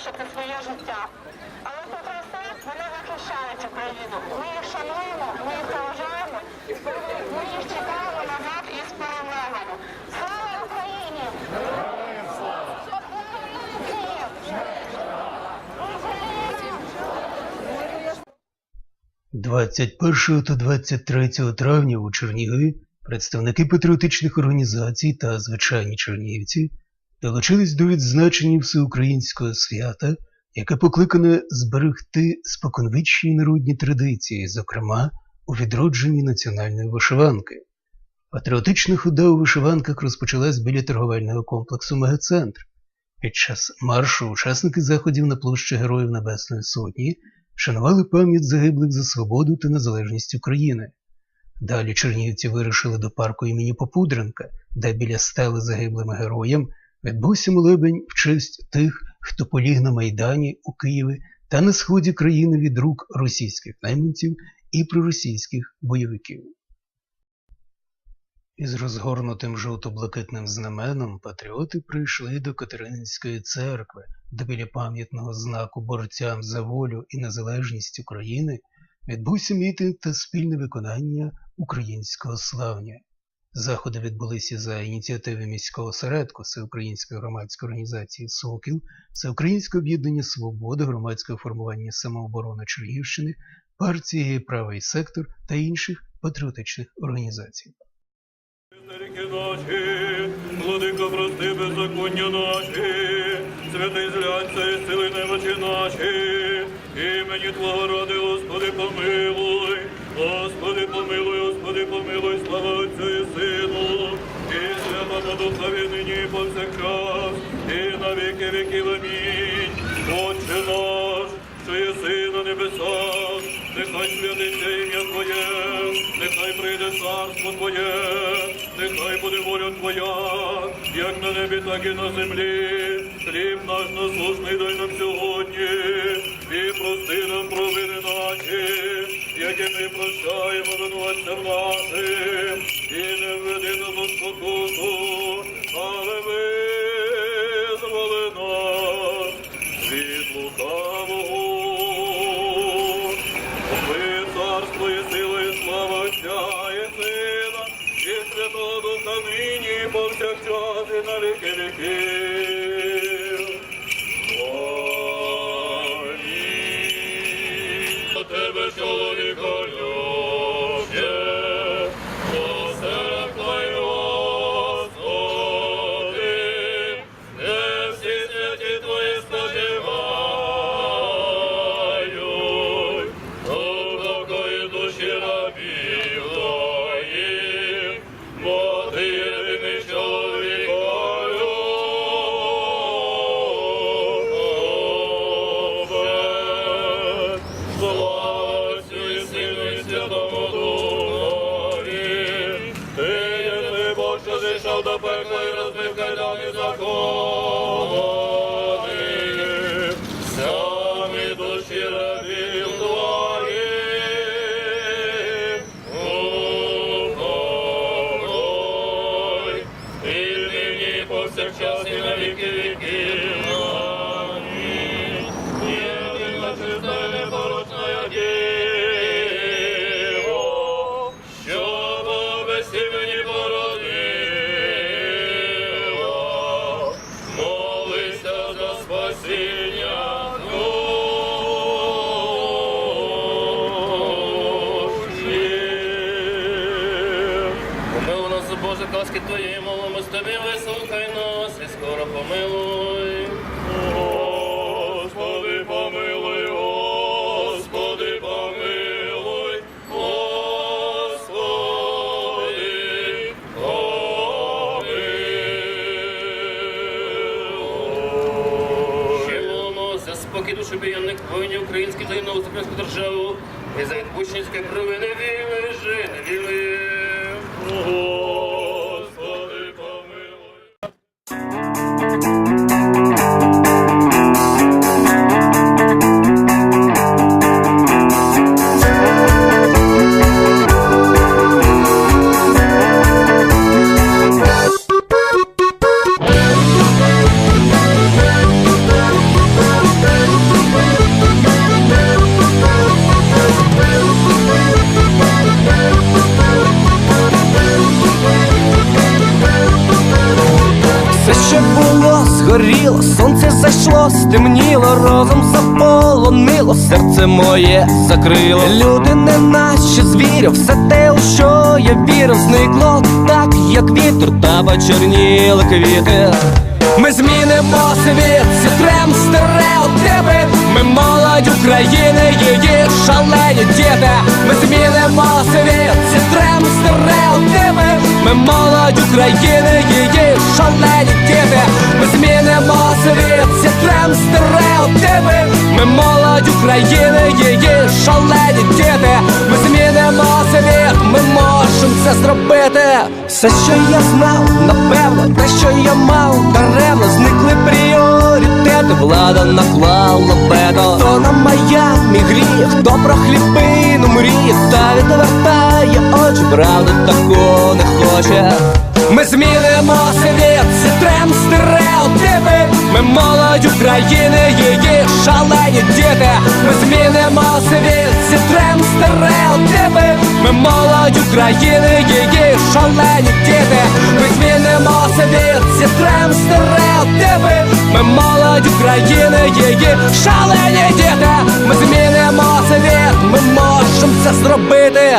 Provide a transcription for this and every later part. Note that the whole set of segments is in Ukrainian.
найдорожче своє життя. Але попри все, вони захищають Україну. Ми їх шануємо, ми їх поважаємо, ми їх чекаємо назад із перемогою. Слава Україні! – 21 та 23 травня у Чернігові представники патріотичних організацій та звичайні чернігівці долучились до відзначення всеукраїнського свята, яке покликане зберегти споконвічні народні традиції, зокрема у відродженні національної вишиванки. Патріотична хода у вишиванках розпочалась біля торговельного комплексу Мегацентр. Під час маршу учасники заходів на площі Героїв Небесної Сотні шанували пам'ять загиблих за свободу та незалежність України. Далі чернігівці вирушили до парку імені Попудренка, де біля стели загиблим героям відбувся молебень в честь тих, хто поліг на Майдані у Києві та на сході країни від рук російських найманців і проросійських бойовиків. Із розгорнутим жовто-блакитним знаменом патріоти прийшли до Катерининської церкви, де біля пам'ятного знаку борцям за волю і незалежність України відбувся мітинг та спільне виконання українського славня. Заходи відбулися за ініціативи міського осередку Всеукраїнської громадської організації Сокіл, Всеукраїнського об'єднання Свобода, громадського формування самооборони Чернігівщини, партії Правий сектор та інших патріотичних організацій. Владико, прости беззаконня наші, святий зглянься і сили немочі наші, імені Твого ради, Господи, помилуй, Господи, помилуй, Господи, помилуй, слава Отцю і Сину, і Святому Духові нині і повсякчас, і на віки віків амінь. Отче наш, що єси на небесах, нехай святиться ім'я Твоє, нехай прийде царство Твоє, нехай буде воля Твоя, як на небі, так і на землі. Хліб наш насушний дай нам сьогодні, і прости нам провини наші, які ми прощаємо винуватцям нашим, і не введи нас у спокусу, але визволи душі рабів Помилуй нас, Боже, казки Твоєї, молимо з Тобі, вислухай нас і скоро помилуй. Господи, помилуй, Господи, помилуй, Господи, помилуй. Ще молимо за спокій душі біянних воїнів українських та нову українську державу і за відпущенське провини віли, жи, не віли. Прийшло, стемніло, розум заполонило, серце моє закрило. Люди не наче звірів, все те, у що я вірив, зникло так, як вітер, та почерніли квіти. Ми змінимо світ, зітрем стереотипи Ми молодь України, її шалені діти Ми змінимо світ, зітрем стереотипи Ми молодь України, її шалені Ми молодь України, її шалені діти. Ми змінимо світ, ми можемо це зробити. Все, що я знав, напевно, те, що я мав, даремно зникли пріоритети, влада наклала вето. То на Майамі гріх, хто про хлібину мріє, та відвертає очі, правда такого не хоче. Ми змінимо світ, молодь України, її шалені діти Ми змінимо світ, зітрем стереотипи Ми молодь України, її шалені діти Ми змінимо світ, зітрем стереотипи Ми молодь України, її шалені діти Ми змінимо світ, ми можемо це зробити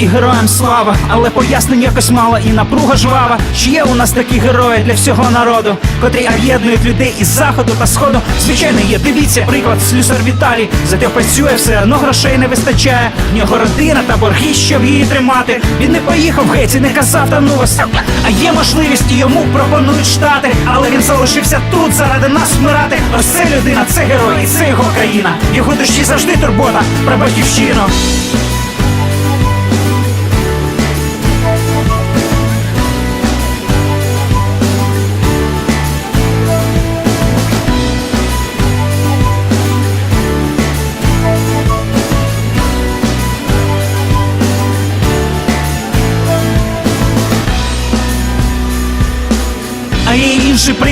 І героям слава, але пояснень якось мало і напруга жвава. Чи є у нас такі герої для всього народу, котрі об'єднують людей із заходу та сходу? Звичайно, є. Дивіться, приклад слюсар Віталій. Зате працює все одно грошей не вистачає. В нього родина та борги, щоб її тримати. Він не поїхав геть і не казав та ну вас. А є можливість і йому пропонують штати, але він залишився тут заради нас вмирати. Ось людина, це герой, і це його країна. Його душі завжди турбота про батьківщину.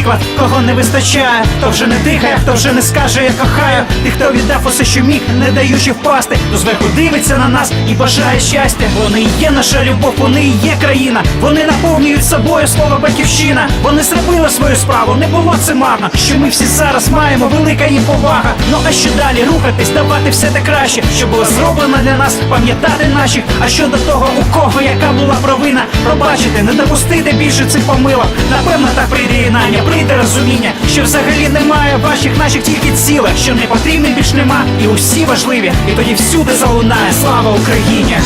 Приклад, кого не вистачає, хто вже не дихає, хто вже не скаже, я кохаю. Тих, хто віддав усе, що міг, не даючи впасти, то зверху дивиться на нас і бажає щастя. Вони є наша любов, вони є країна. Вони наповнюють собою слово батьківщина. Вони зробили свою справу, не було це марно. Що ми всі зараз маємо, велика їм повага. Ну а що далі рухатись, давати все те краще, що було зроблено для нас, пам'ятати наших. А щодо того, у кого яка була провина, пробачити, не допустити більше цих помилок. Напевно, так прийде єднання, прийде розуміння, що взагалі немає ваших наших тільки ціле, що не потрібне більш нема, і усі важливі, і тоді всюди залунає слава Україні.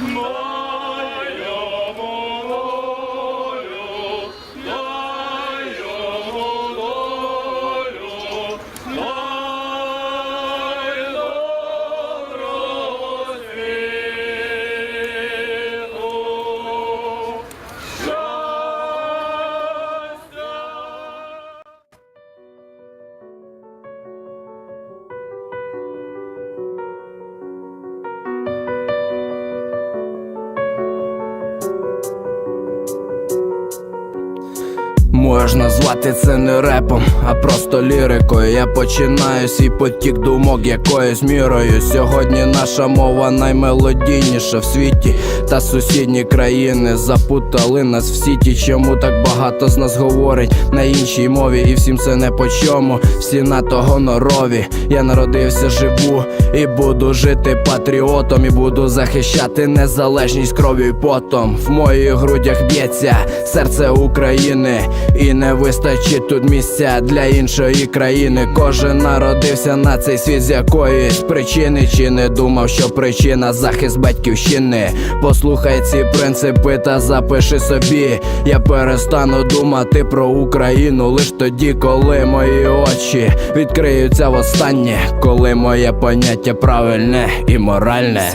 more. Можеш назвати це не репом, а просто лірикою. Я починаю свій потік думок якоюсь мірою. Сьогодні наша мова наймелодійніша в світі, та сусідні країни запутали нас в сіті. Чому так багато з нас говорить на іншій мові? І всім це не по чому. Всі НАТО гонорові. Я народився, живу і буду жити патріотом, і буду захищати незалежність кров'ю і потом. В моїх грудях б'ється серце України, і не вистачить тут місця для іншої країни. Кожен народився на цей світ з якоїсь причини, чи не думав, що причина захист батьківщини. Послухай ці принципи та запиши собі. Я перестану думати про Україну лиш тоді, коли мої очі відкриються востаннє, коли моє поняття правильне і моральне.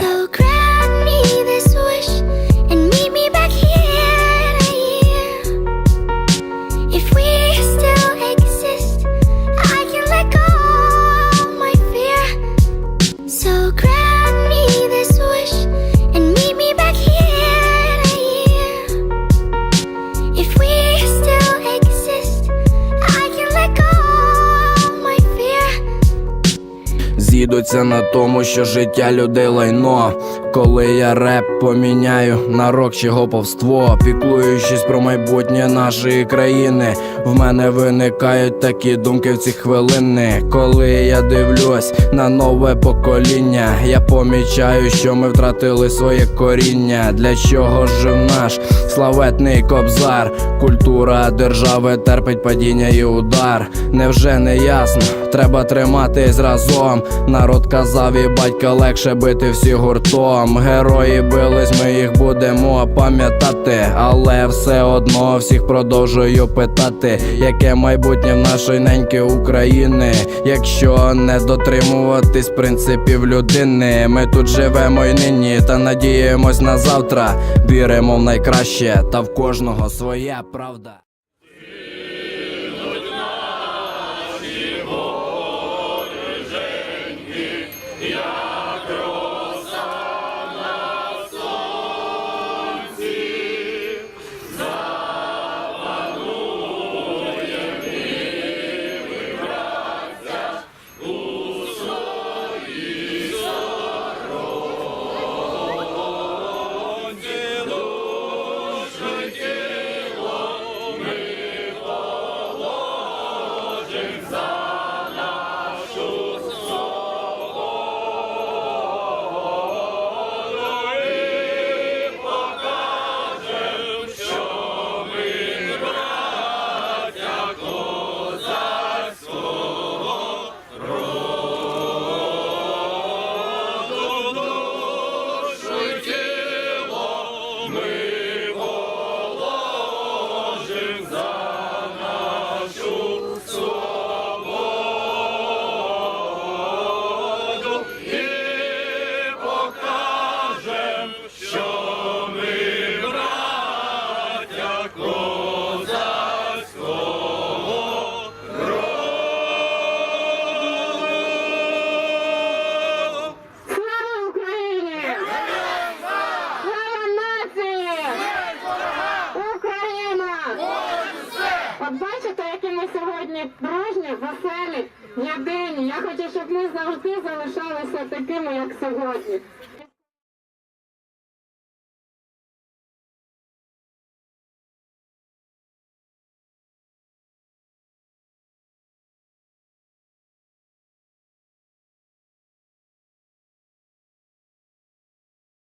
З'їдуться на тому, що життя людей лайно. Коли я реп поміняю на рок чи гоповство, піклуючись про майбутнє нашої країни, в мене виникають такі думки в ці хвилини. Коли я дивлюсь на нове покоління, я помічаю, що ми втратили своє коріння. Для чого ж наш славетний кобзар? Культура держави терпить падіння і удар. Невже не ясно? Треба триматись разом. Народ казав і батька легше бити всі гуртом. Герої бились, ми їх будемо пам'ятати, але все одно всіх продовжую питати, яке майбутнє в нашої неньки України, якщо не дотримуватись принципів людини. Ми тут живемо й нині та надіємось на завтра. Віримо в найкраще, та в кожного своя правда. Дружні, веселі, єдині. Я хочу, щоб ми завжди залишалися такими, як сьогодні.